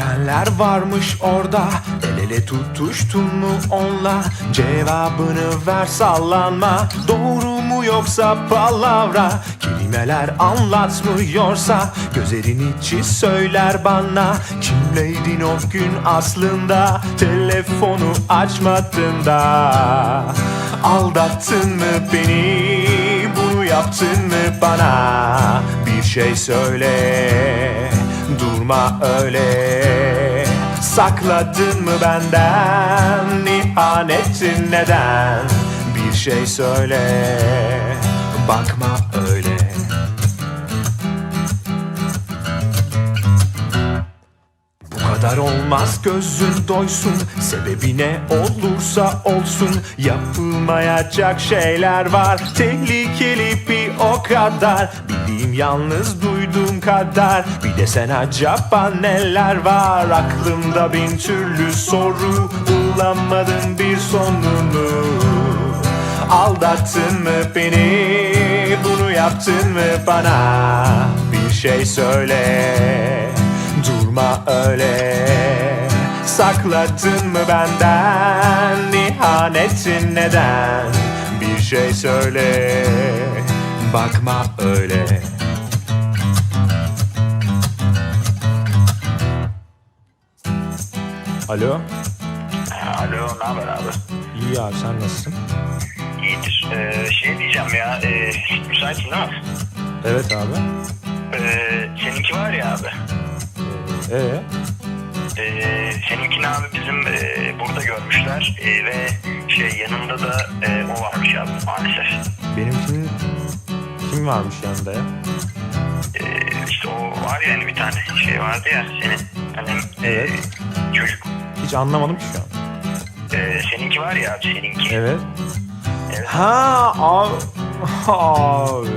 Neler varmış orada. El ele tutuştun mu onla? Cevabını ver sallanma. Doğru mu yoksa palavra? Kelimeler anlatmıyorsa Gözlerin içi söyler bana. Kimleydin o gün aslında? Telefonu açmadın da. Aldattın mı beni? Bunu yaptın mı bana? Bir şey söyle Durma öyle. Sakladın mı benden İhanetin neden? Bir şey söyle Bakma öyle Kadar olmaz gözün doysun. Sebebi ne olursa olsun. Yapılmayacak şeyler var. Tehlikeli bir o kadar. Bildiğim yalnız duyduğum kadar. Bir de sen acaba neler var? Aklımda bin türlü soru. Bulamadım bir sonunu. Aldattın mı beni? Bunu yaptın mı bana? Bir şey söyle Durma öyle Sakladın mı benden İhanetin neden Bir şey söyle Bakma öyle Alo Alo, ne haber abi? İyi abi sen nasılsın? İyidir. Ee, şey diyeceğim ya, e, müsaitsin değil mi? Evet abi Ee, seninki var ya abi. Ee, Ee, seninkini abi bizim e, burada görmüşler e, ve şey yanında da e, o varmış abi maalesef. benimkinin kim varmış yanında ya? Ee, işte o var ya hani bir tane şey vardı ya senin hani e, Evet. çocuk. Hiç anlamadım ki şu an. Ee, seninki var ya abi seninki. Evet. Evet. Ha abi. Abi.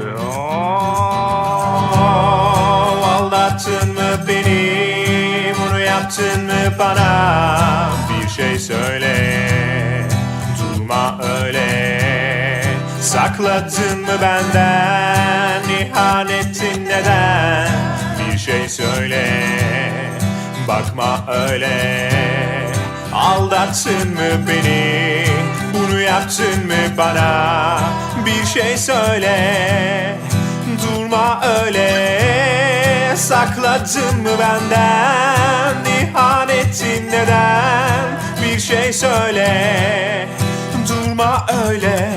Yaptın mı bana? Bir şey söyle. Durma öyle. Sakladın mı benden? İhanetin neden? Bir şey söyle. Bakma öyle. Aldattın mı beni? Bunu yaptın mı bana? Bir şey söyle Durma öyle Sakladın mı benden? İhanetin neden? Bir şey söyle Durma öyle